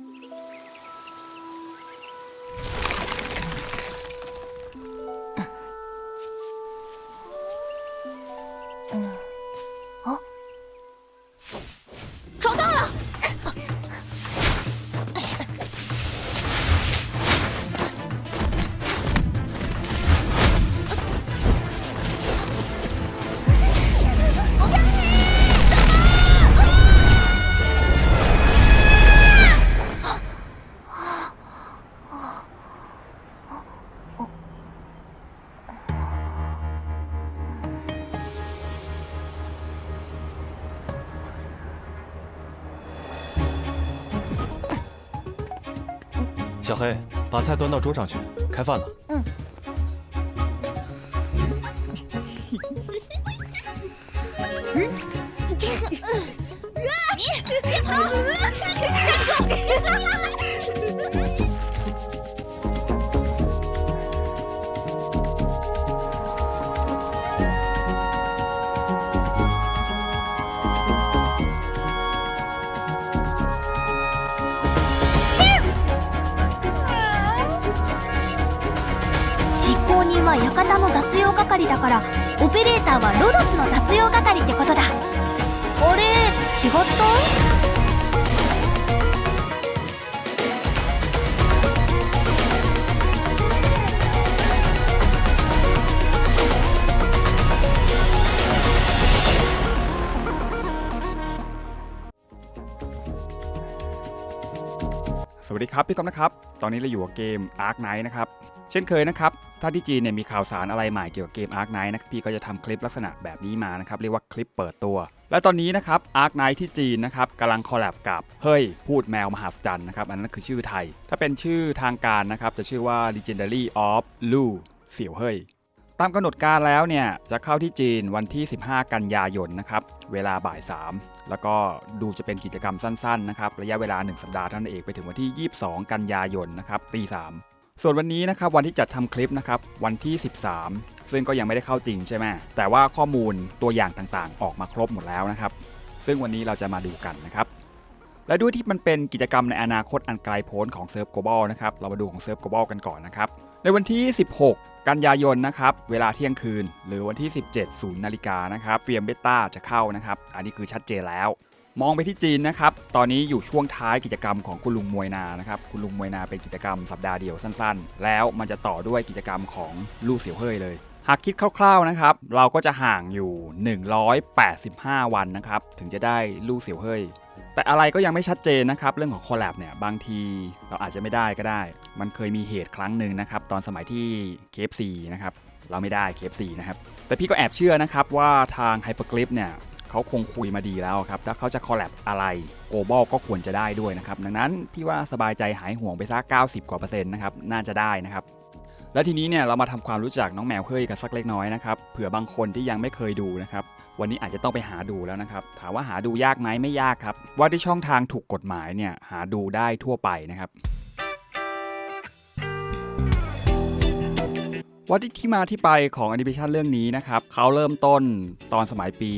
Música 小黑，把菜端到桌上去，开饭了。執 係だからオペレーターはロドスの雑用係ってことだ。あれ違った？ วัสดีครับพี่ก๊อฟนะครับ ตอนนี้เราอยู่กับเกม Ark Knight นะครับ เช่นเคยนะครับ ถ้าที่จีนเนี่ยมีข่าวสารอะไรใหม่เกี่ยวกับเกม Ark Knight นะพี่ก็จะทำคลิปลักษณะแบบนี้มานะครับ เรียกว่าคลิปเปิดตัว และตอนนี้นะครับ Ark Knight ที่จีนนะครับกำลังคอลแลบกับ เฮ้ย พูดแมวมหาศจรรย์นะครับ อันนั้นคือชื่อไทย ถ้าเป็นชื่อทางการนะครับจะชื่อว่า Legendary of Lu เสี่ยวเฮ้ย ตามกำหนดการแล้วเนี่ยจะเข้าที่จีนวันที่ 15 กันยายนนะครับเวลาบ่าย 3 แล้วก็ดูจะเป็นกิจกรรมสั้นๆนะครับระยะเวลา 1 สัปดาห์เท่านั้นเองไปถึงวันที่ 22 กันยายนนะครับตี3ส่วนวันนี้นะครับวันที่จัดทำคลิปนะครับวันที่ 13 ซึ่งก็ยังไม่ได้เข้าจริงใช่ไหมแต่ว่าข้อมูลตัวอย่างต่างๆ ออกมาครบหมดแล้วนะครับซึ่งวันนี้เราจะมาดูกันนะครับและด้วยที่มันเป็นกิจกรรมในอนาคตอันไกลโพ้นของเซิร์ฟ global นะครับเรามาดูของเซิร์ฟ global กันก่อนนะครับ ในวันที่ 16 กันยายนนะครับ เวลาเที่ยงคืน หรือวันที่ 17 0นาฬิกานะครับเฟียมเบต้าจะเข้านะครับ อันนี้คือชัดเจนแล้ว มองไปที่จีนนะครับ ตอนนี้อยู่ช่วงท้ายกิจกรรมของคุณลุงมวยนานะครับ คุณลุงมวยนาเป็นกิจกรรมสัปดาห์เดียวสั้นๆ แล้วมันจะต่อด้วยกิจกรรมของลู่เสี่ยวเฮ่ยเลยหากคิดคร่าวๆนะครับ เราก็จะห่างอยู่ 185 วันนะครับ ถึงจะได้ลู่เสี่ยวเฮ่ย แต่อะไรก็ยังไม่ชัดเจนนะครับ เรื่องของคอลแลบเนี่ยบางทีเราอาจจะไม่ได้ก็ได้ มันเคยมีเหตุครั้งหนึ่งนะครับ ตอนสมัยที่ KFC นะครับ เราไม่ได้ KFC นะครับ แต่พี่ก็แอบเชื่อนะครับว่าทาง Hyperglyph เนี่ยเขาคงคุยมาดีแล้วครับ ถ้าเขาจะคอลแลบอะไร Global ก็ควรจะได้ด้วยนะครับ ดังนั้นพี่ว่าสบายใจหายห่วงไปสัก90 กว่าเปอร์เซ็นต์นะครับ น่าจะได้นะครับ และทีนี้เนี่ยเรามาทำความรู้จักน้องแมวเฮ้ยกันสักเล็กน้อยนะครับเผื่อบางคนที่ยังไม่เคยดูนะครับวันนี้อาจจะต้องไปหาดูแล้วนะครับ ถามว่าหาดูยากไหมไม่ยากครับ ว่าที่ช่องทางถูกกฎหมายเนี่ยหาดูได้ทั่วไปนะครับว่าที่ที่มาที่ไปของแอนิเมชันเรื่องนี้นะครับเขาเริ่มต้นตอนสมัยปี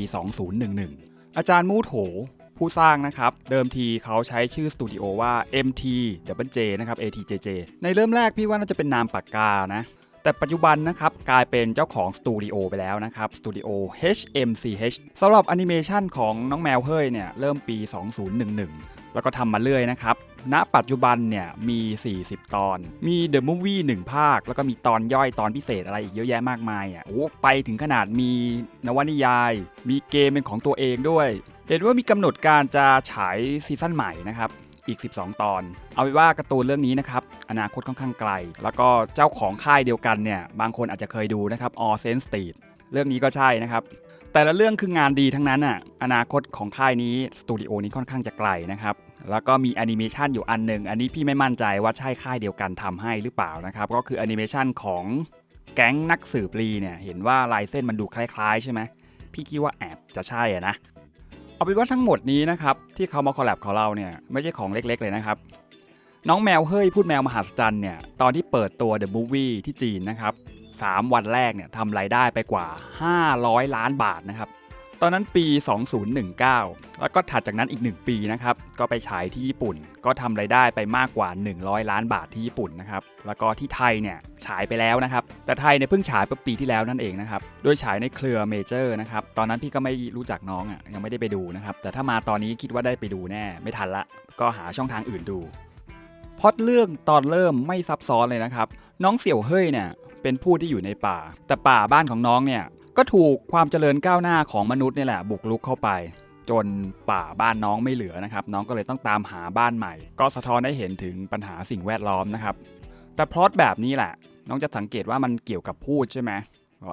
2011 อาจารย์มูโถ ผู้สร้างนะครับ เดิมทีเขาใช้ชื่อสตูดิโอว่า MT J นะครับ ATJJ ในเริ่มแรกพี่ว่าน่าจะเป็นนามปากกานะแต่ปัจจุบันนะครับกลายเป็นเจ้าของสตูดิโอไปแล้วนะครับสตูดิโอ HMCH สำหรับแอนิเมชันของน้องแมวเฮ้ยเนี่ยเริ่มปี 2011 แล้วก็ทำมาเรื่อยนะครับ ณ ปัจจุบันเนี่ยมี 40 ตอน มี The Movie 1ภาค แล้วก็มีตอนย่อยตอนพิเศษอะไรอีกเยอะแยะมากมายอะโอ้ไปถึงขนาดมีนวนิยาย มีเกมเป็นของตัวเองด้วย เห็นว่ามีกำหนดการจะฉายซีซั่นใหม่นะครับอีก 12 ตอน เอาไว้ว่าการ์ตูนเรื่องนี้นะครับ อนาคตค่อนข้างไกล แล้วก็เจ้าของค่ายเดียวกันเนี่ย บางคนอาจจะเคยดูนะครับ All Sense Street เรื่องนี้ก็ใช่นะครับ แต่ละเรื่องคืองานดีทั้งนั้นอะ อนาคตของค่ายนี้สตูดิโอนี้ค่อนข้างจะไกลนะครับ แล้วก็มีแอนิเมชันอยู่อันหนึ่ง อันนี้พี่ไม่มั่นใจว่าใช่ค่ายเดียวกันทำให้หรือเปล่านะครับ ก็คือแอนิเมชันของแก๊งนักสืบลีเนี่ย เห็นว่าลายเส้นมันดูคล้ายๆ ใช่ไหมพี่คิดว่าแอบจะใช่อะนะ เอาเป็นว่าทั้งหมดนี้นะครับที่เขามาคอลแลบของเราเนี่ยไม่ใช่ของเล็กๆเลยนะครับ น้องแมวเฮ้ยพูดแมวมหาสจรรย์เนี่ยตอนที่เปิดตัว The Movie ที่จีนนะครับ 3 วันแรกเนี่ยทำรายได้ไปกว่า 500 ล้านบาทนะครับ ตอนนั้นปี 2019 แล้วก็ถัดจากนั้นอีก 1 ปีนะครับ ก็ไปฉายที่ญี่ปุ่น ก็ทำไรายได้ไปมากกว่า 100 ล้านบาทที่ญี่ปุ่นนะครับ แล้วก็ที่ไทยเนี่ยฉายไปแล้วนะครับ แต่ไทยเนี่ยเพิ่งฉายเมื่อปีที่แล้วนั่นเองนะครับ โดยฉายในเครือเมเจอร์นะครับ ตอนนั้นพี่ก็ไม่รู้จักน้องอะ ยังไม่ได้ไปดูนะครับ แต่ถ้ามาตอนนี้คิดว่าได้ไปดูแน่ ไม่ทันละ ก็หาช่องทางอื่นดู พอดเรื่องตอนเริ่มไม่ซับซ้อนเลยนะครับ น้องเสี่ยวเฮ้ยเนี่ยเป็นผู้ที่อยู่ในป่า แต่ป่าบ้านของน้องเนี่ย ก็ถูกความเจริญก้าวหน้าของมนุษย์นี่แหละบุกรุกเข้าไป จนป่าบ้านน้องไม่เหลือนะครับ น้องก็เลยต้องตามหาบ้านใหม่ ก็สะท้อนให้เห็นถึงปัญหาสิ่งแวดล้อมนะครับ แต่พล็อตแบบนี้แหละ น้องจะสังเกตว่ามันเกี่ยวกับพูดใช่ไหม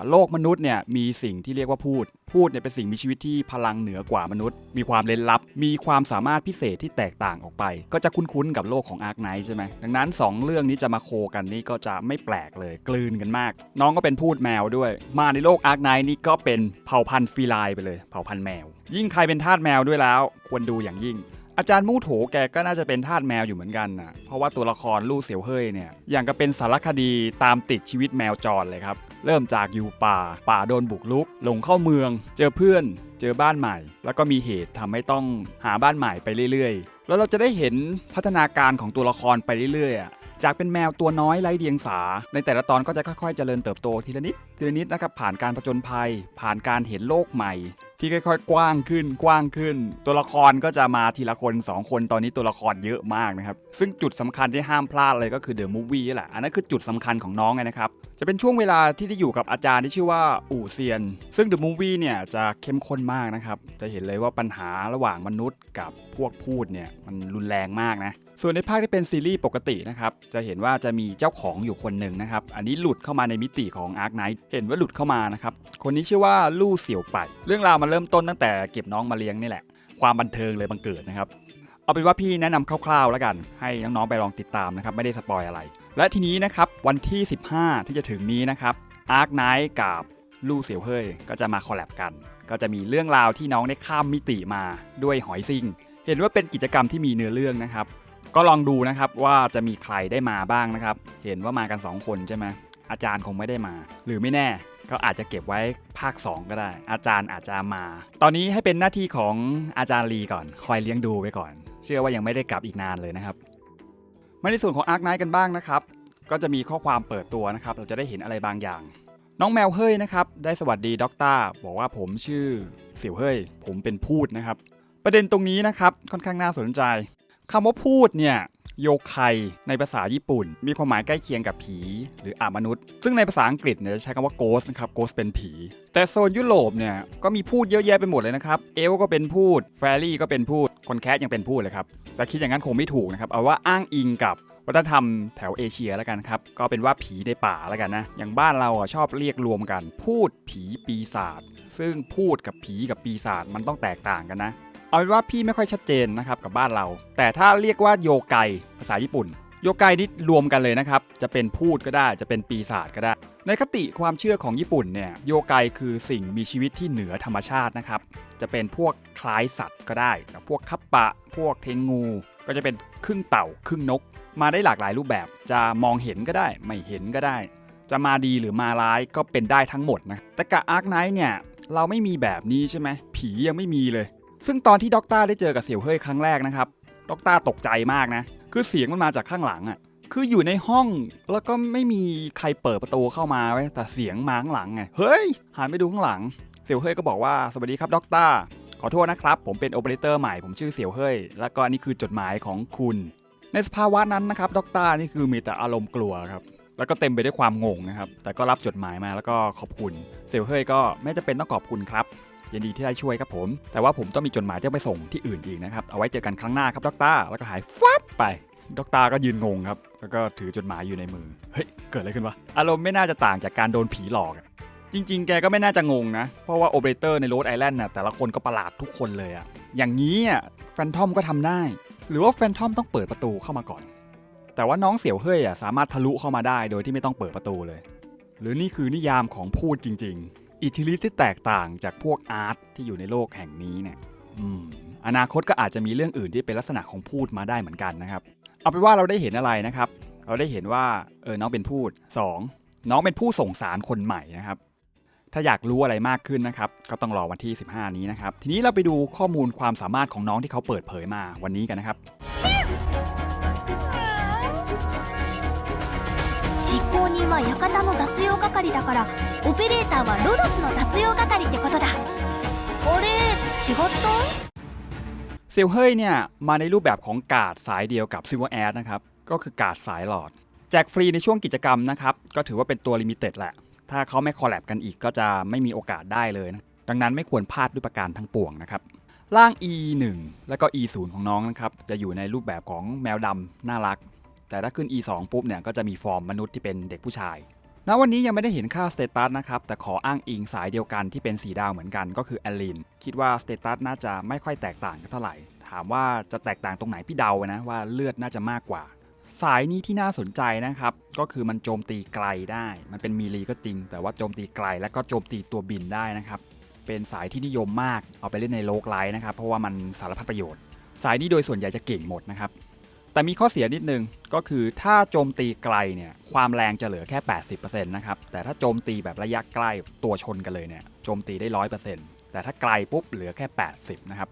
โลกมนุษย์เนี่ยมีสิ่งที่เรียกว่าพูด พูดเนี่ยเป็นสิ่งมีชีวิตที่พลังเหนือกว่ามนุษย์ มีความเล่นลับ มีความสามารถพิเศษที่แตกต่างออกไป ก็จะคุ้นๆกับโลกของอาร์คไนท์ใช่ไหมดังนั้น 2 เรื่องนี้จะมาโคกันนี่ก็จะไม่แปลกเลยกลืนกันมาก น้องก็เป็นพูดแมวด้วย มาในโลกอาร์คไนท์นี่ก็เป็นเผ่าพันธุ์ฟีไลไปเลย เผ่าพันธุ์แมว ยิ่งใครเป็นทาสแมวด้วยแล้ว ควรดูอย่างยิ่ง อาจารย์มู่โถแกก็น่าจะเป็นทาสแมวอยู่เหมือนกันนะเพราะว่าตัวละครลู่เสียวเฮ่ยเนี่ยอย่างก็เป็นสารคดีตามติดชีวิตแมวจรเลยครับ เริ่มจากอยู่ป่า ป่าโดนบุกรุก หลงเข้าเมือง เจอเพื่อน เจอบ้านใหม่ แล้วก็มีเหตุทำให้ต้องหาบ้านใหม่ไปเรื่อยๆ แล้วเราจะได้เห็นพัฒนาการของตัวละครไปเรื่อยๆจากเป็นแมวตัวน้อยไร้เดียงสา ในแต่ละตอนก็จะค่อยๆ เจริญเติบโตทีละนิด ทีละนิดนะครับผ่านการผจญภัย ผ่านการเห็นโลกใหม่ ที่ค่อยๆ กว้างขึ้นกว้างขึ้น ตัวละครก็จะมาทีละคน 2 คนตอนนี้ตัวละครเยอะมากนะครับ ซึ่งจุดสำคัญที่ห้ามพลาดเลยก็คือเดอะมูฟวี่แหละ อันนั้นคือจุดสำคัญของน้องไงนะครับ จะเป็นช่วงเวลาที่ได้อยู่กับอาจารย์ที่ชื่อว่าอู่เซียน ซึ่งเดอะมูฟวี่เนี่ยจะเข้มข้นมากนะครับ จะเห็นเลยว่าปัญหาระหว่างมนุษย์กับพวกพูดเนี่ยมันรุนแรงมากนะส่วนในภาคที่เป็นซีรีส์ปกตินะครับ จะเห็นว่าจะมีเจ้าของอยู่คนหนึ่งนะครับ อันนี้หลุดเข้ามาในมิติของอาร์คไนท์เห็นว่าหลุดเข้ามานะครับ คนนี้ชื่อว่าลู่เสี่ยวไป เรื่องราวมันเริ่มต้นตั้งแต่เก็บน้องมาเลี้ยงนี่แหละ ความบันเทิงเลยบังเกิดนะครับ เอาเป็นว่าพี่แนะนำคร่าวๆแล้วกัน ให้น้องๆไปลองติดตามนะครับ ไม่ได้สปอยอะไร และทีนี้นะครับวันที่ 15 ที่จะถึงนี้นะครับอาร์คไนท์กับลู่เสี่ยวเฮ่ยก็จะมาคอลแลบกัน ก็จะมีเรื่องราวที่น้องได้ข้ามมิติมาด้วยหอยซิงเห็นว่าเป็นกิจกรรมที่มีเนื้อเรื่องนะครับ ก็ลองดูนะครับว่าจะมีใครได้มาบ้างนะครับ เห็นว่ามากัน 2 คนใช่ไหมอาจารย์คงไม่ได้มา หรือไม่แน่ ก็อาจจะเก็บไว้ภาค 2 ก็ได้ อาจารย์อาจจะมา ตอนนี้ให้เป็นหน้าที่ของอาจารย์ลีก่อน คอยเลี้ยงดูไว้ก่อน เชื่อว่ายังไม่ได้กลับอีกนานเลยนะครับมาในส่วนของอาร์คไนท์กันบ้างนะครับ ก็จะมีข้อความเปิดตัวนะครับ เราจะได้เห็นอะไรบางอย่าง น้องแมวเฮ้ยนะครับ ได้สวัสดีด็อกเตอร์บอกว่าผมชื่อสี่ยวเฮ้ย ผมเป็นพูดนะครับ ประเด็นตรงนี้นะครับ ค่อนข้างน่าสนใจ คำว่าพูดเนี่ยโยไคในภาษาญี่ปุ่น มีความหมายใกล้เคียงกับผี หรืออามนุษย์ ซึ่งในภาษาอังกฤษเนี่ยจะใช้คำว่า ghost นะครับ ghost เป็นผี แต่โซนยุโรปเนี่ยก็มีพูดเยอะแยะไปหมดเลยนะครับ เอลก็เป็นพูดแฟรี่ก็เป็นพูด คนแคสยังเป็นพูดเลยครับ แต่คิดอย่างนั้นคงไม่ถูกนะครับ เอาว่าอ้างอิงกับวัฒนธรรมแถวเอเชียแล้วกันครับ ก็เป็นว่าผีในป่าแล้วกันนะ อย่างบ้านเราอะชอบเรียกรวมกัน พูดผีปีศาจ ซึ่งพูดกับผีกับปีศาจมันต้องแตกต่างกันนะ เอาเป็นว่าพี่ไม่ค่อยชัดเจนนะครับกับบ้านเรา แต่ถ้าเรียกว่าโยไกภาษาญี่ปุ่น โยไกนี่รวมกันเลยนะครับ จะเป็นพูดก็ได้ จะเป็นปีศาจก็ได้ ในคติความเชื่อของญี่ปุ่นเนี่ยโยไกคือสิ่งมีชีวิตที่เหนือธรรมชาตินะครับ จะเป็นพวกคล้ายสัตว์ก็ได้ พวกคัปปะ พวกเทงงู ก็จะเป็นครึ่งเต่าครึ่งนก มาได้หลากหลายรูปแบบ จะมองเห็นก็ได้ ไม่เห็นก็ได้ จะมาดีหรือมาร้ายก็เป็นได้ทั้งหมดนะ แต่กับอาร์คไนท์เนี่ยเราไม่มีแบบนี้ใช่ไหมผียังไม่มีเลย ซึ่งตอนที่ด็อกเตอร์ได้เจอกับเสี่ยวเฮ่ยครั้งแรกนะครับด็อกเตอร์ตกใจมากนะ คือเสียงมันมาจากข้างหลังอะ่ะคืออยู่ในห้องแล้วก็ไม่มีใครเปิดประตูเข้ามาไว้แต่เสียงมาข้างหลังไงเฮ้ยหันไปดูข้างหลังเสี่ยวเฮ่ยก็บอกว่าสวัสดีครับด็อกเตอร์ขอโทษนะครับ ผมเป็นโอเปอเรเตอร์ใหม่ผมชื่อเสี่ยวเฮ่ยแล้วก็อันนี่คือจดหมายของคุณ ในสภาวะนั้นนะครับด็อกเตอร์นี่คือมีแต่อารมณ์กลัวครับแล้วก็เต็มไปด้วยความงงนะครับ แต่ก็รับจดหมายมาแล้วก็ขอบคุณเสี่ยวเฮ่ยก็ไม่จำเป็นต้องขอบคุณครับ ยินดีที่ได้ช่วยครับผม แต่ว่าผมต้องมีจดหมายที่ไปส่งที่อื่นอีกนะครับ เอาไว้เจอกันครั้งหน้าครับด็อกตอร์แล้วก็หายฟับไปด็อกตอร์ก็ยืนงงครับ แล้วก็ถือจดหมายอยู่ในมือ เฮ้ย เกิดอะไรขึ้นวะ อารมณ์ไม่น่าจะต่างจากการโดนผีหลอกจริง ๆ แกก็ไม่น่าจะงงนะ เพราะว่าโอเปอเรเตอร์ในโรดไอแลนด์น่ะแต่ละคนก็ประหลาดทุกคนเลยอะอย่างนี้อะแฟนทอมก็ทำได้ หรือว่าแฟนทอมต้องเปิดประตูเข้ามาก่อน แต่ว่าน้องเสี่ยวเฮ่ยอะสามารถทะลุเข้ามาได้โดยที่ไม่ต้องเปิดประตูเลย หรือนี่คือนิยามของพูดจริง ๆ อิทธิฤทธิ์ที่แตกต่างจากพวกอาร์ตที่อยู่ในโลกแห่งนี้เนี่ย อืม อนาคตก็อาจจะมีเรื่องอื่นที่เป็นลักษณะของพูดมาได้เหมือนกันนะครับ เอาเป็นว่าเราได้เห็นอะไรนะครับ เราได้เห็นว่าเออน้องเป็นพูด 2. น้องเป็นผู้ส่งสารคนใหม่นะครับ ถ้าอยากรู้อะไรมากขึ้นนะครับ ก็ต้องรอวันที่ 15 นี้นะครับ ทีนี้เราไปดูข้อมูลความสามารถของน้องที่เขาเปิดเผยมาวันนี้กันนะครับ 執行人は館の雑用係だから オペレーターはロドスの雑用係ってことだあれ違った เซลเฮ้ยเนี่ยมาในรูปแบบของการ์ดสายเดียวกับ Silver a d นะครับ ก็คือการ์ดสายหลอด แจกฟรีในช่วงกิจกรรมนะครับ ก็ถือว่าเป็นตัวลิมิเต็ดแหละ ถ้าเขาไม่คอลแลบกันอีกก็จะไม่มีโอกาสได้เลยนะ ดังนั้นไม่ควรพลาดด้วยประการทั้งปวงนะครับ ร่าง E 1แล้วก็ E 0ของน้องนะครับ จะอยู่ในรูปแบบของแมวดำน่ารัก แต่ถ้าขึ้น E 2ปุ๊บเนี่ยก็จะมีฟอร์มมนุษย์ที่เป็นเด็กผู้ชาย ณวันนี้ยังไม่ได้เห็นค่าสเตตัสนะครับ แต่ขออ้างอิงสายเดียวกันที่เป็นสีดาวเหมือนกันก็คือแอลลินคิดว่าสเตตัสน่าจะไม่ค่อยแตกต่างกันเท่าไหร่ ถามว่าจะแตกต่างตรงไหนพี่เดานะว่าเลือดน่าจะมากกว่า สายนี้ที่น่าสนใจนะครับ ก็คือมันโจมตีไกลได้ มันเป็นมีลีก็จริง แต่ว่าโจมตีไกลและก็โจมตีตัวบินได้นะครับเป็นสายที่นิยมมากเอาไปเล่นในโลกไลท์นะครับเพราะว่ามันสารพัดประโยชน์ สายนี้โดยส่วนใหญ่จะเก่งหมดนะครับ แต่มีข้อเสียนิดนึงก็คือถ้าโจมตีไกลเนี่ยความแรงจะเหลือแค่ 80%นะครับแต่ถ้าโจมตีแบบระยะใกล้ตัวชนกันเลยเนี่ยโจมตีได้ 100%แต่ถ้าไกลปุ๊บเหลือแค่ 80นะครับ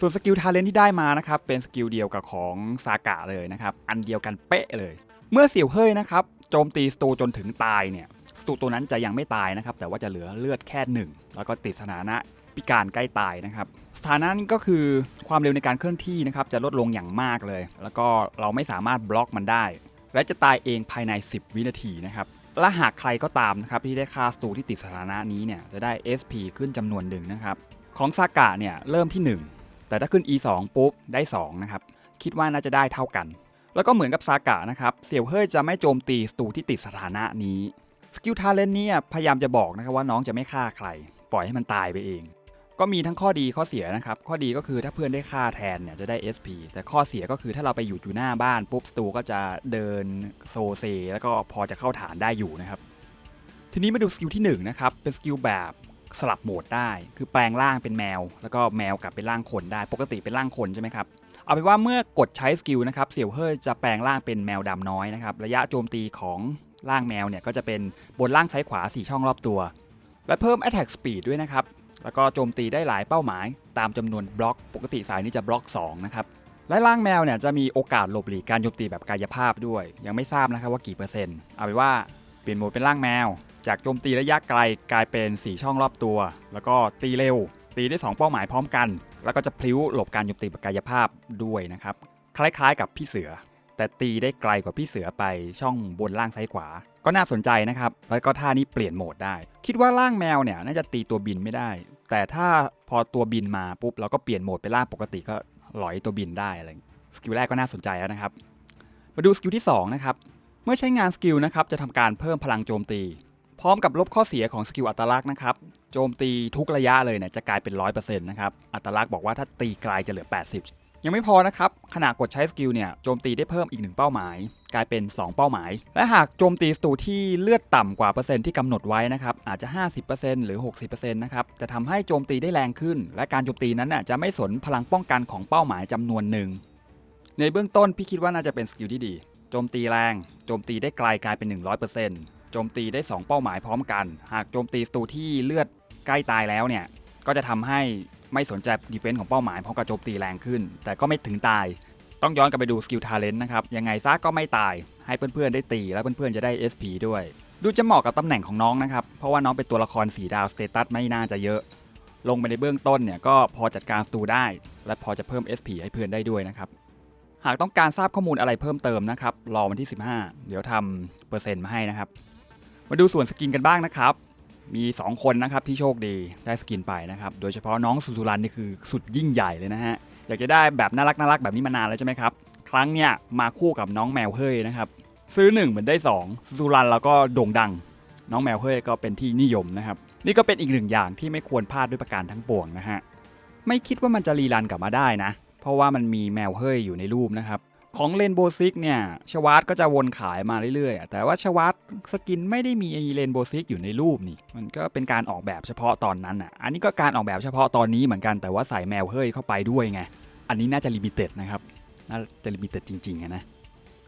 ส่วนสกิลทาเลนที่ได้มานะครับเป็นสกิลเดียวกับของซากะเลยนะครับอันเดียวกันเป๊ะเลย เมื่อเสี่ยวเฮ้ยนะครับโจมตีสตูจนถึงตายเนี่ยสตูตัวนั้นจะยังไม่ตายนะครับแต่ว่าจะเหลือเลือดแค่หนึ่งแล้วก็ติดสถานะ พิการใกล้ตายนะครับ สถานะนี้ก็คือความเร็วในการเคลื่อนที่นะครับจะลดลงอย่างมากเลย แล้วก็เราไม่สามารถบล็อกมันได้ และจะตายเองภายใน 10 วินาทีนะครับและหากใครก็ตามนะครับที่ได้ฆ่าสตูที่ติดสถานะนี้เนี่ยจะได้ SP ขึ้นจำนวนหนึ่งนะครับของซากะเนี่ยเริ่มที่ 1 แต่ถ้าขึ้น E 2 ปุ๊บได้2นะครับคิดว่าน่าจะได้เท่ากัน แล้วก็เหมือนกับซากะนะครับเสี่ยวเฮ้ยจะไม่โจมตีสตูที่ติดสถานะนี้สกิลทาเลนเนี่ยพยายามจะบอกนะครับว่าน้องจะไม่ฆ่าใคร ปล่อยให้มันตายไปเอง ก็มีทั้งข้อดีข้อเสียนะครับ ข้อดีก็คือถ้าเพื่อนได้ฆ่าแทนเนี่ยจะได้ SP แต่ข้อเสียก็คือถ้าเราไปอยู่อยู่หน้าบ้านปุ๊บสตูก็จะเดินโซเซ แล้วก็พอจะเข้าฐานได้อยู่นะครับ ทีนี้มาดูสกิลที่1นะครับ เป็นสกิลแบบสลับโหมดได้ คือแปลงร่างเป็นแมว แล้วก็แมวกลับเป็นร่างคนได้ ปกติเป็นร่างคนใช่ไหมครับ เอาเป็นว่าเมื่อกดใช้สกิลนะครับ เสี่ยวเฮ่ยจะแปลงร่างเป็นแมวดำน้อยนะครับ ระยะโจมตีของร่างแมวเนี่ยก็จะเป็นบนล่างซ้ายขวา 4 ช่องรอบตัว และเพิ่ม attack speed ด้วยนะครับ แล้วก็โจมตีได้หลายเป้าหมายตามจำนวนบล็อก ปกติสายนี้จะบล็อก2นะครับและร่างแมวเนี่ยจะมีโอกาสหลบหลีกการโจมตีแบบกายภาพด้วย ยังไม่ทราบนะครับว่ากี่เปอร์เซ็นต์เอาเป็นว่าเปลี่ยนโหมดเป็นร่างแมว จากโจมตีระยะไกลกลายเป็น 4 ช่องรอบตัว แล้วก็ตีเร็ว ตีได้ 2 เป้าหมายพร้อมกัน แล้วก็จะพลิ้วหลบการโจมตีแบบกายภาพด้วยนะครับคล้ายๆ กับพี่เสือ แต่ตีได้ไกลกว่าพี่เสือไปช่องบนล่างซ้ายขวา ก็น่าสนใจนะครับแล้วก็ท่านี้เปลี่ยนโหมดได้ คิดว่าร่างแมวเนี่ยน่าจะตีตัวบินไม่ได้ แต่ถ้าพอตัวบินมาปุ๊บเราก็เปลี่ยนโหมดไปล่าปกติก็หลอยตัวบินได้อะไรสกิลแรกก็น่าสนใจแล้วนะครับ มาดูสกิลที่2นะครับเมื่อใช้งานสกิลนะครับจะทำการเพิ่มพลังโจมตี พร้อมกับลบข้อเสียของสกิลอัตลักษณ์นะครับโจมตีทุกระยะเลยเนี่ยจะกลายเป็น 100%นะครับอัตลักษณ์บอกว่าถ้าตีไกลจะเหลือ 80 ยังไม่พอนะครับ ขณะกดใช้สกิลเนี่ยโจมตีได้เพิ่มอีกหนึ่งเป้าหมาย กลายเป็น 2 เป้าหมาย และหากโจมตีสตูที่เลือดต่ำกว่าเปอร์เซ็นต์ที่กำหนดไว้นะครับอาจจะ 50%หรือ 60%นะครับจะทำให้โจมตีได้แรงขึ้น และการโจมตีนั้นน่ะจะไม่สนพลังป้องกันของเป้าหมายจำนวนหนึ่งในเบื้องต้นพี่คิดว่าน่าจะเป็นสกิลที่ดีโจมตีแรงโจมตีได้ไกลกลายเป็น 100%โจมตีได้ 2 เป้าหมายพร้อมกัน หากโจมตีสตูที่เลือดใกล้ตายแล้วเนี่ยก็จะทำให้ ไม่สนใจดีเฟนส์ของเป้าหมายเพราะกับโจมตีแรงขึ้น แต่ก็ไม่ถึงตาย ต้องย้อนกลับไปดูสกิลทาเลนต์นะครับ ยังไงซะก็ไม่ตาย ให้เพื่อนๆได้ตี แล้วเพื่อนๆจะได้ SP ด้วย ดูจะเหมาะกับตำแหน่งของน้องนะครับ เพราะว่าน้องเป็นตัวละครสีดาวสเตตัสไม่น่าจะเยอะ ลงไปในเบื้องต้นเนี่ยก็พอจัดการสตูได้ และพอจะเพิ่ม SP ให้เพื่อนได้ด้วยนะครับหากต้องการทราบข้อมูลอะไรเพิ่มเติมนะครับรอวันที่ 15 เดี๋ยวทำเปอร์เซ็นต์มาให้นะครับ มาดูส่วนสกินกันบ้างนะครับ มี 2 คนนะครับที่โชคดีได้สกินไปนะครับ โดยเฉพาะน้องสุสุรันนี่คือสุดยิ่งใหญ่เลยนะฮะ อยากจะได้แบบน่ารักน่ารักแบบนี้มานานแล้วใช่ไหมครับ ครั้งเนี้ยมาคู่กับน้องแมวเฮ้ยนะครับ ซื้อ 1 เหมือนได้ 2 สุสุรันแล้วก็โด่งดัง น้องแมวเฮ้ยก็เป็นที่นิยมนะครับ นี่ก็เป็นอีกหนึ่งอย่างที่ไม่ควรพลาดด้วยประการทั้งปวงนะฮะ ไม่คิดว่ามันจะรีรันกลับมาได้นะ เพราะว่ามันมีแมวเฮ้ยอยู่ในรูปนะครับ ของเลนโบซิกเนี่ยชวาร์ตก็จะวนขายมาเรื่อยๆ แต่ว่าชวาร์ตสกินไม่ได้มีเลนโบซิกอยู่ในรูปนี่ มันก็เป็นการออกแบบเฉพาะตอนนั้นอะ อันนี้ก็การออกแบบเฉพาะตอนนี้เหมือนกันแต่ว่าใส่แมวเฮ้ยเข้าไปด้วยไง อันนี้น่าจะลิมิเต็ดนะครับ น่าจะลิมิเต็ดจริงๆนะ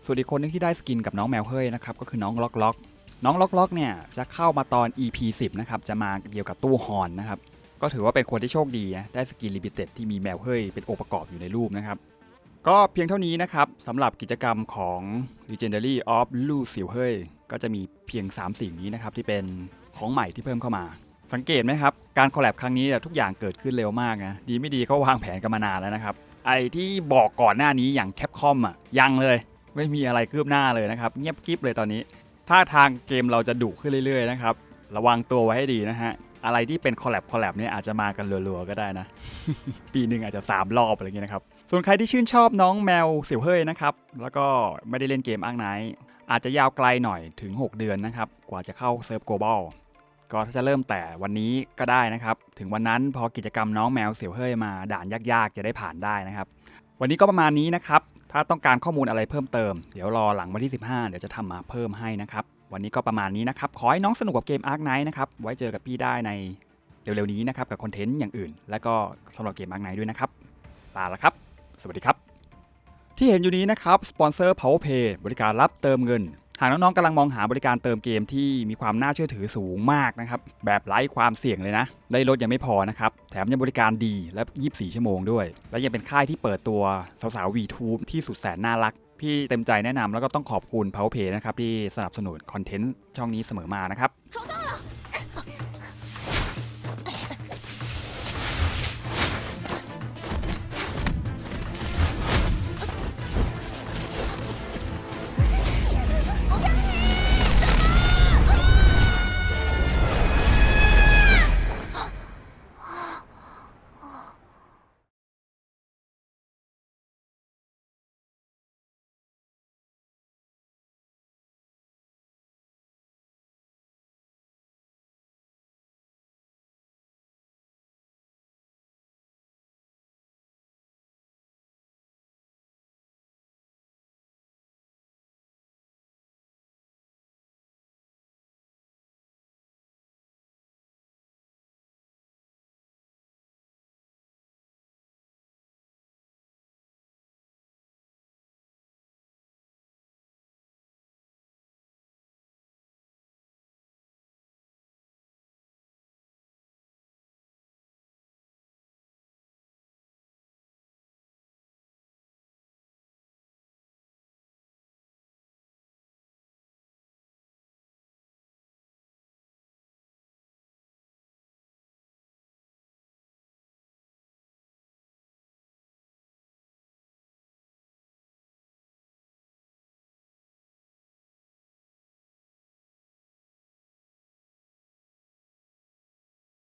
ส่วนอีกคนนึงที่ได้สกินกับน้องแมวเฮ้ยนะครับก็คือน้องล็อกล็อกน้องล็อกล็อกเนี่ยจะเข้ามาตอน EP 10นะครับจะมาเกี่ยวกับตู้ฮอนนะครับก็ถือว่าเป็นคนที่โชคดีนะได้สกินลิมิเต็ดที่มีแมวเฮ้ยเป็นองค์ประกอบอยู่ในรูปนะครับ ก็เพียงเท่านี้นะครับสำหรับกิจกรรมของ Legendary of Lu s i u เฮ้ยก็จะมีเพียง 3 สิ่งนี้นะครับ ที่เป็นของใหม่ที่เพิ่มเข้ามา สังเกตไหมครับ การคอลแลบครั้งนี้ทุกอย่างเกิดขึ้นเร็วมากนะดีไม่ดีเขาวางแผนกันมานานแล้วนะครับ ไอที่บอกก่อนหน้านี้อย่างแคปคอมอะยังเลย ไม่มีอะไรคืบหน้าเลยนะครับ เงียบกริบเลยตอนนี้ถ้าทางเกมเราจะดุขึ้นเรื่อยๆนะครับระวังตัวไว้ให้ดีนะฮะ อะไรที่เป็นคอลแลบคอลแลบเนี่ยอาจจะมากันรัวๆก็ได้นะ ปีหนึ่งอาจจะ 3 รอบอะไรเงี้ยนะครับ ส่วนใครที่ชื่นชอบน้องแมวเสี่ยวเฮ้ยนะครับ แล้วก็ไม่ได้เล่นเกมอ้างไนอาจจะยาวไกลหน่อยถึง 6 เดือนนะครับ กว่าจะเข้าเซิร์ฟโกลบอลก็ถ้าจะเริ่มแต่วันนี้ก็ได้นะครับ ถึงวันนั้นพอกิจกรรมน้องแมวเสี่ยวเฮ้ยมาด่านยากๆ จะได้ผ่านได้นะครับ วันนี้ก็ประมาณนี้นะครับ ถ้าต้องการข้อมูลอะไรเพิ่มเติม เดี๋ยวรอหลังวันที่ 15 เดี๋ยวจะทำมาเพิ่มให้นะครับ วันนี้ก็ประมาณนี้นะครับ ขอให้น้องสนุกกับเกม Ark Knight นะครับ ไว้เจอกับพี่ได้ในเร็วๆนี้นะครับ กับคอนเทนต์อย่างอื่น และก็สำหรับเกม Ark Knight ด้วยนะครับลาละครับ สวัสดีครับ ที่เห็นอยู่นี้นะครับสปอนเซอร์ PowerPay บริการรับเติมเงินหากน้องๆกำลังมองหาบริการเติมเกมที่มีความน่าเชื่อถือสูงมากนะครับ แบบไร้ความเสี่ยงเลยนะ ได้ลดยังไม่พอนะครับ แถมยังบริการดีและ 24 ชั่วโมงด้วย และยังเป็นค่ายที่เปิดตัวสาวๆ VTube ที่สุดแสนน่ารัก ที่เต็มใจแนะนำแล้วก็ต้องขอบคุณ PowerPay นะครับที่สนับสนุนคอนเทนต์ช่องนี้เสมอมานะครับ